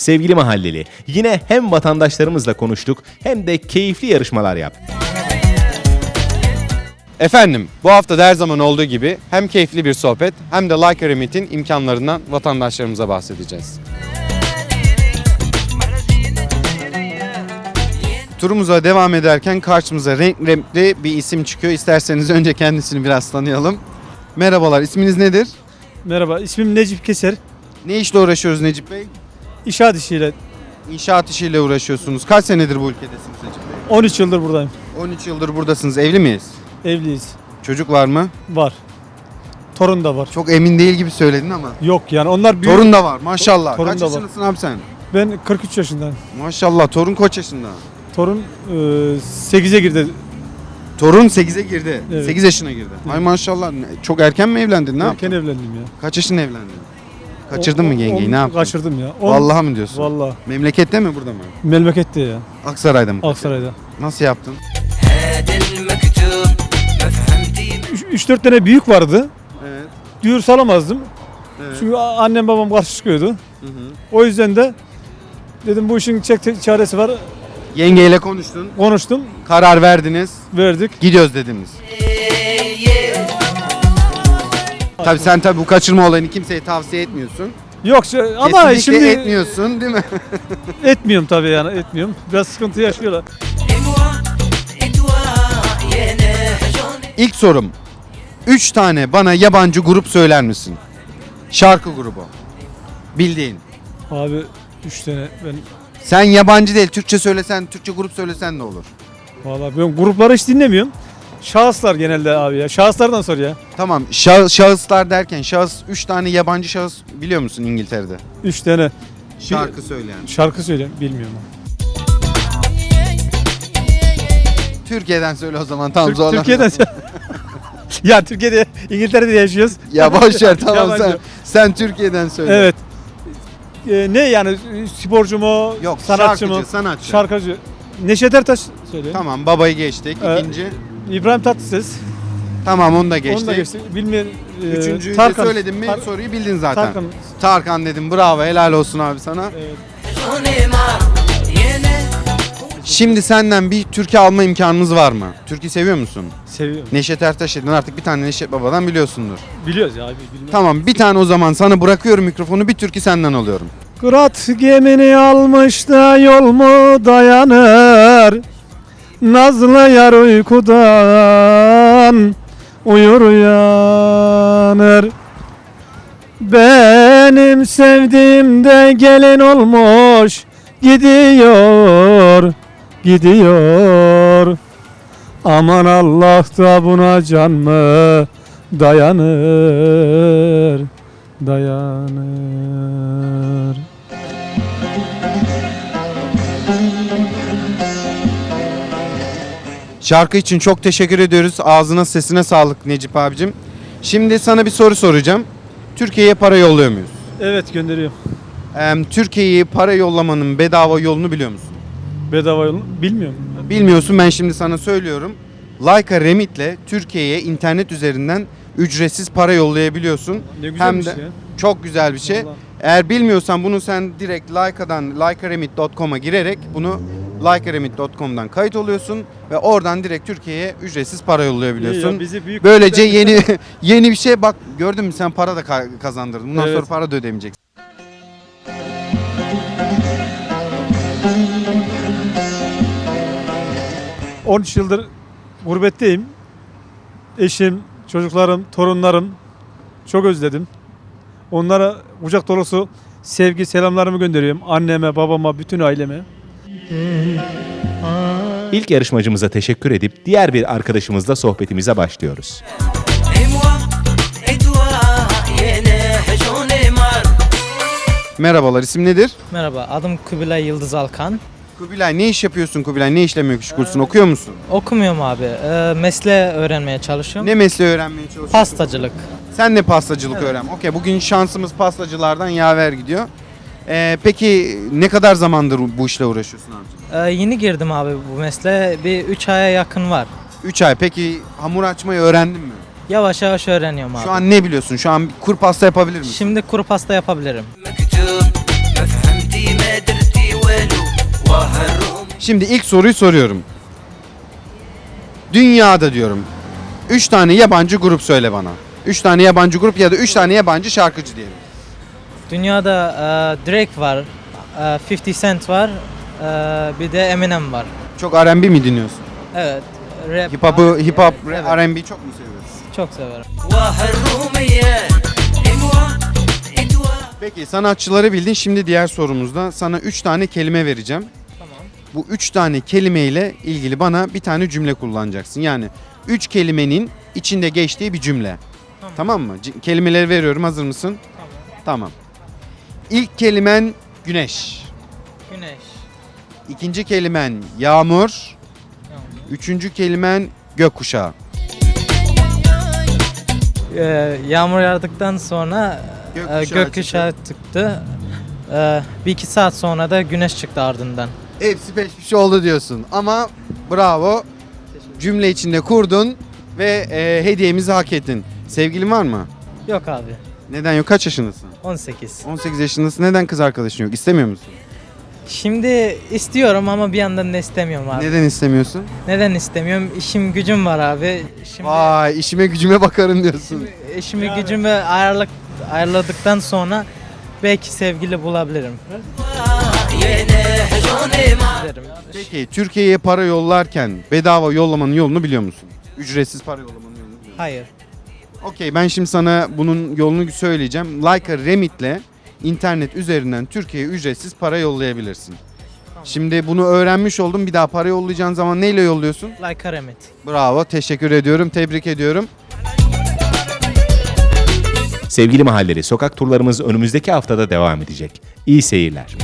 Sevgili mahalleli, yine hem vatandaşlarımızla konuştuk hem de keyifli yarışmalar yaptık. Efendim, bu hafta da her zaman olduğu gibi hem keyifli bir sohbet hem de Like Remit'in imkanlarından vatandaşlarımıza bahsedeceğiz. Turumuza devam ederken karşımıza renk renkli bir isim çıkıyor. İsterseniz önce kendisini biraz tanıyalım. Merhabalar, isminiz nedir? Merhaba, ismim Necip Keser. Ne işle uğraşıyoruz Necip Bey? İnşaat işiyle İnşaat işiyle uğraşıyorsunuz. Kaç senedir bu ülkedesiniz Necip Bey? 13 yıldır buradayım. 13 yıldır buradasınız. Evli miyiz? Evliyiz. Çocuk var mı? Var. Torun da var. Çok emin değil gibi söyledin ama. Yok yani onlar büyük. Torun da var maşallah. Torun Kaç da var. yaşındasın abi sen? Ben 43 yaşındayım. Maşallah torun kaç yaşında? Torun e, 8'e girdi. Torun 8'e girdi. Evet. 8 yaşına girdi. Ay maşallah. Ne- Çok erken mi evlendin? Ne Erken yaptın? evlendim ya. Kaç yaşında evlendin? Kaçırdın O- mı o- yengeyi? on- Ne yaptın? Kaçırdım ya. On- Vallahi mi diyorsun? Vallahi. Memlekette mi burada mı? Memlekette ya. Aksaray'da mı? Aksaray'da. Nasıl yaptın? هذا المكتوب ما فهمتي 3-4 tane büyük vardı. Evet. Düğür salamazdım. evet. Çünkü a- annem babam karşı çıkıyordu. Hı hı. O yüzden de dedim bu işin çek çaresi var. Yengeyle konuştun. Konuştum. Karar verdiniz. Verdik. Gidiyoruz dediniz. Tabii sen tabii bu kaçırma olayını kimseye tavsiye etmiyorsun. Yok şey, ama Kesinlikle şimdi etmiyorsun değil mi? etmiyorum tabii yani etmiyorum. Biraz sıkıntı yaşıyorlar. İlk sorum. Üç tane bana yabancı grup söyler misin? Şarkı grubu. Bildiğin. Abi 3 tane ben Sen yabancı değil Türkçe söylesen, Türkçe grup söylesen ne olur? Vallahi ben grupları hiç dinlemiyorum. Şahıslar genelde abi ya. Şahıslardan sor ya. Tamam, şah- şahıslar derken şahıs 3 tane yabancı şahıs biliyor musun İngiltere'de? 3 tane Şarkı söyleyen. şarkı söyle bilmiyorum. Türkiye'den söyle o zaman tamam Türk-. Türkiye'den Ya Türkiye'de İngiltere'de yaşıyoruz. Ya boş ver tamam Yabancı. sen sen Türkiye'den söyle. Evet. Ee, ne yani sporcu mu? Yok sanatçı şarkıcı, mı? sanatçı. Şarkıcı. Neşet Ertaş söylüyor. Tamam babayı geçtik. Ee, İkinci. İbrahim Tatlıses. Tamam onu da geçtik. Onu da geçtim. Bilmeyen e, Üçüncüyü de söyledim mi Tar- soruyu bildin zaten. Tarkan. Tarkan dedim bravo helal olsun abi sana. Evet. Şimdi senden bir türkü alma imkanımız var mı? Türkü seviyor musun? Seviyorum. Neşet Ertaş'ın artık bir tane Neşet Baba'dan biliyorsundur. Biliyoruz ya abi. Bilmem. Tamam bir tane o zaman sana bırakıyorum mikrofonu bir türkü senden alıyorum. Kırat gemini almış da yol mu dayanır? Nazlı yar uykudan uyur uyanır. Benim sevdiğim de gelin olmuş gidiyor gidiyor. Aman Allah da buna can mı dayanır dayanır. Şarkı için çok teşekkür ediyoruz. Ağzına sesine sağlık Necip abicim. Şimdi sana bir soru soracağım. Türkiye'ye para yolluyor muyuz? Evet gönderiyorum. Ee, Türkiye'ye para yollamanın bedava yolunu biliyor musun? Bedava yolunu bilmiyorum. Bilmiyorsun ben şimdi sana söylüyorum. Leica Remit'le Türkiye'ye internet üzerinden ücretsiz para yollayabiliyorsun. Ne Hem güzelmiş de ya. çok güzel bir şey. Vallahi. Eğer bilmiyorsan bunu sen direkt Leica'dan leicaremit.com'a girerek bunu leicaremit.com'dan kayıt oluyorsun ve oradan direkt Türkiye'ye ücretsiz para yollayabiliyorsun. ya, bizi büyük Böylece yeni yeni bir şey bak gördün mü sen para da ka- kazandırdın. Bundan Evet. sonra para da ödemeyeceksin. Evet. 13 yıldır gurbetteyim. Eşim, çocuklarım, torunlarım çok özledim. Onlara kucak dolusu sevgi, selamlarımı gönderiyorum. Anneme, babama, bütün aileme. İlk yarışmacımıza teşekkür edip diğer bir arkadaşımızla sohbetimize başlıyoruz. Merhabalar, isim nedir? Merhaba, adım Kubilay Yıldız Alkan. Kubilay ne iş yapıyorsun Kubilay? Ne işleme kursun? Ee, Okuyor musun? Okumuyorum abi. Ee, mesleği öğrenmeye çalışıyorum. Ne mesleği öğrenmeye çalışıyorsun? Pastacılık. Sen de pastacılık öğren. Okey bugün şansımız pastacılardan yaver gidiyor. Ee, peki ne kadar zamandır bu işle uğraşıyorsun amca? Ee, yeni girdim abi bu mesleğe. Bir 3 aya yakın var. 3 ay. Peki hamur açmayı öğrendin mi? Yavaş yavaş öğreniyorum abi. Şu an ne biliyorsun? Şu an kuru pasta yapabilir misin? Şimdi kuru pasta yapabilirim. Şimdi ilk soruyu soruyorum. Dünyada diyorum. 3 tane yabancı grup söyle bana. 3 tane yabancı grup ya da 3 tane yabancı şarkıcı diyelim. Dünyada e, Drake var, e, 50 Cent var, e, bir de Eminem var. Çok R&B mi dinliyorsun? Evet. Rap, Hip hop'u hip hop evet, R&B çok mu seviyorsun? Çok severim. Peki sanatçıları bildin. Şimdi diğer sorumuzda sana 3 tane kelime vereceğim. Tamam. Bu 3 tane kelimeyle ilgili bana bir tane cümle kullanacaksın. Yani 3 kelimenin içinde geçtiği bir cümle. Tamam, mı? C- kelimeleri veriyorum. Hazır mısın? Tamam. Tamam. İlk kelimen güneş. Güneş. İkinci kelimen yağmur. Tamam. Üçüncü kelimen gökkuşağı. E, yağmur yağdıktan sonra e, Gökkuşağı gökkuşağı çıktı. E, bir iki saat sonra da güneş çıktı ardından. Hepsi peş peşe oldu diyorsun. Ama bravo. Cümle içinde kurdun ve e, hediyemizi hak ettin. Sevgilin var mı? Yok abi. Neden yok? Kaç yaşındasın? 18. 18 yaşındasın. Neden kız arkadaşın yok? İstemiyor musun? Şimdi istiyorum ama bir yandan da istemiyorum abi. Neden istemiyorsun? Neden istemiyorum? İşim gücüm var abi. Şimdi Vay işime gücüme bakarım diyorsun. işimi gücümü ayarlık, ayarladıktan sonra belki sevgili bulabilirim. Derim. Peki Türkiye'ye para yollarken bedava yollamanın yolunu biliyor musun? Ücretsiz para yollamanın yolunu biliyor musun? Hayır. Okey ben şimdi sana bunun yolunu söyleyeceğim. Leica Remit'le internet üzerinden Türkiye'ye ücretsiz para yollayabilirsin. Şimdi bunu öğrenmiş oldum. Bir daha para yollayacağın zaman neyle yolluyorsun? Like a remit. Bravo, teşekkür ediyorum, tebrik ediyorum. Sevgili mahalleri sokak turlarımız önümüzdeki haftada devam edecek. İyi seyirler.